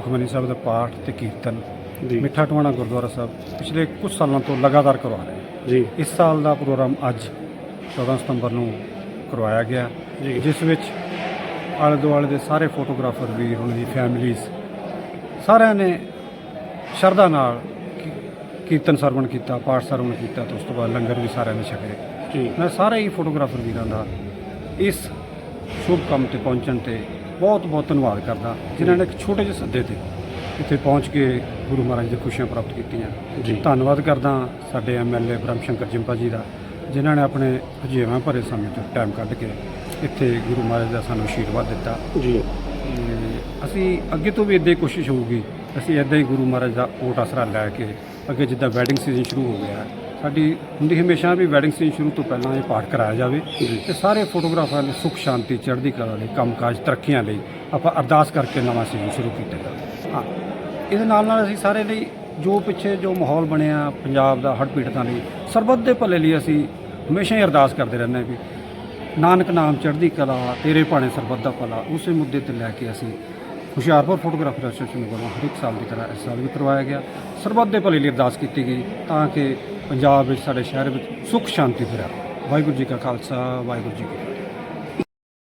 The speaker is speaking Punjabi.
ਸੁਖਮਨੀ ਸਾਹਿਬ ਦਾ ਪਾਠ ਤੇ ਕੀਰਤਨ ਜੀ। ਮਿੱਠਾ ਟਵਾਣਾ ਗੁਰਦੁਆਰਾ ਸਾਹਿਬ ਪਿਛਲੇ ਕੁਝ ਸਾਲਾਂ ਤੋਂ ਲਗਾਤਾਰ ਕਰਵਾ ਰਹੇ ਹਾਂ। ਜੀ। ਇਸ ਸਾਲ ਦਾ ਪ੍ਰੋਗਰਾਮ ਅੱਜ 14 ਸਤੰਬਰ ਨੂੰ ਕਰਵਾਇਆ ਗਿਆ। ਜੀ। ਜਿਸ ਵਿੱਚ ਆਲੇ ਦੁਆਲੇ ਦੇ ਸਾਰੇ ਫੋਟੋਗ੍ਰਾਫਰ ਵੀਰ ਉਹਨਾਂ ਦੀ ਫੈਮਿਲੀਜ਼ ਸਾਰਿਆਂ ਨੇ ਸ਼ਰਧਾ ਨਾਲ ਕੀ- ਕੀਰਤਨ ਸਰਵਣ ਕੀਤਾ ਪਾਠ ਸਰਵਣ ਕੀਤਾ ਤੇ ਉਸ ਤੋਂ ਬਾਅਦ ਲੰਗਰ ਵੀ ਸਾਰਿਆਂ ਨੇ ਛਕੇ ਜੀ। ਮੈਂ ਸਾਰੇ ਹੀ ਫੋਟੋਗ੍ਰਾਫਰ ਵੀਰਾਂ ਦਾ ਇਸ ਸ਼ੁਭ ਕੰਮ ਤੇ ਪਹੁੰਚਣ ਤੇ ਬਹੁਤ ਬਹੁਤ ਧੰਨਵਾਦ ਕਰਦਾ ਜਿਨ੍ਹਾਂ ਨੇ ਇੱਕ ਛੋਟੇ ਜਿਹੇ ਸੱਦੇ ਤੇ ਇੱਥੇ ਪਹੁੰਚ ਕੇ ਗੁਰੂ ਮਹਾਰਾਜ ਦੀ ਖੁਸ਼ੀਆਂ ਪ੍ਰਾਪਤ ਕੀਤੀਆਂ। ਜੀ। ਧੰਨਵਾਦ ਕਰਦਾ ਸਾਡੇ ਐਮਐਲਏ ਬ੍ਰਹਮ ਸ਼ੰਕਰ ਜਿੰਪਾ ਜੀ ਦਾ ਜਿਨ੍ਹਾਂ ਨੇ ਆਪਣੇ ਹਜੇਵਾਂ ਭਰੇ ਸਮੇਂ ਤੋਂ ਟਾਈਮ ਕੱਢ ਕੇ ਇੱਥੇ ਗੁਰੂ ਮਹਾਰਾਜ ਦਾ ਸਾਨੂੰ ਆਸ਼ੀਰਵਾਦ ਦਿੱਤਾ। ਜੀ। ਅਸੀਂ ਅੱਗੇ ਤੋਂ ਵੀ ਇਦਾਂ ਹੀ ਕੋਸ਼ਿਸ਼ ਹੋਊਗੀ ਅਸੀਂ ਇਦਾਂ ਹੀ ਗੁਰੂ ਮਹਾਰਾਜ ਦਾ ਓਟ ਆਸਰਾ ਲੈ ਕੇ ਅੱਗੇ ਜਿੱਦਾਂ ਵੈਡਿੰਗ ਸੀਜ਼ਨ ਸ਼ੁਰੂ ਹੋ ਗਿਆ ਸਾਡੀ ਹੁੰਦੀ ਹਮੇਸ਼ਾ ਵੀ ਵੈਡਿੰਗ ਸੀਜ਼ਨ ਸ਼ੁਰੂ ਤੋਂ ਪਹਿਲਾਂ ਇਹ ਪਾਠ ਕਰਾਇਆ ਜਾਵੇ ਤੇ ਸਾਰੇ ਫੋਟੋਗ੍ਰਾਫਰਾਂ ਲਈ ਸੁੱਖ ਸ਼ਾਂਤੀ ਚੜ੍ਹਦੀ ਕਲਾ ਲਈ ਕੰਮਕਾਜ ਤਰੱਕੀਆਂ ਲਈ ਆਪਾਂ ਅਰਦਾਸ ਕਰਕੇ ਨਵਾਂ ਸੀਜ਼ਨ ਸ਼ੁਰੂ ਕੀਤਾ। ਹਾਂ ਇਹਦੇ ਨਾਲ ਨਾਲ ਅਸੀਂ ਸਾਰੇ ਲਈ ਜੋ ਪਿੱਛੇ ਜੋ ਮਾਹੌਲ ਬਣਿਆ ਪੰਜਾਬ ਦਾ ਹੜ੍ਹ ਪੀੜਤਾਂ ਲਈ ਸਰਬੱਤ ਦੇ ਭਲੇ ਲਈ ਅਸੀਂ ਹਮੇਸ਼ਾ ਹੀ ਅਰਦਾਸ ਕਰਦੇ ਰਹਿੰਦੇ ਹਾਂ ਵੀ ਨਾਨਕ ਨਾਮ ਚੜ੍ਹਦੀ ਕਲਾ ਤੇਰੇ ਭਾਣੇ ਸਰਬੱਤ ਦਾ ਭਲਾ ਉਸੇ ਮੁੱਦੇ ਤੇ ਲੈ ਕੇ ਅਸੀਂ ਹੁਸ਼ਿਆਰਪੁਰ ਫੋਟੋਗ੍ਰਾਫਰ ਐਸੋਸੀਏਸ਼ਨ ਵੱਲੋਂ ਹਰ ਇੱਕ ਸਾਲ ਦੀ ਤਰ੍ਹਾਂ ਇਸ ਸਾਲ ਵੀ ਕਰਵਾਇਆ ਗਿਆ। ਸਰਬੱਤ ਦੇ ਭਲੇ ਲਈ ਅਰਦਾਸ ਕੀਤੀ ਗਈ ਤਾਂ ਕਿ ਪੰਜਾਬ ਵਿੱਚ, ਸਾਡੇ ਸ਼ਹਿਰ ਵਿੱਚ ਸੁੱਖ ਸ਼ਾਂਤੀ ਫਿਰੇ ਵਾਹਿਗੁਰੂ ਜੀ ਕਾ ਖਾਲਸਾ, ਵਾਹਿਗੁਰੂ ਜੀ ਕੀ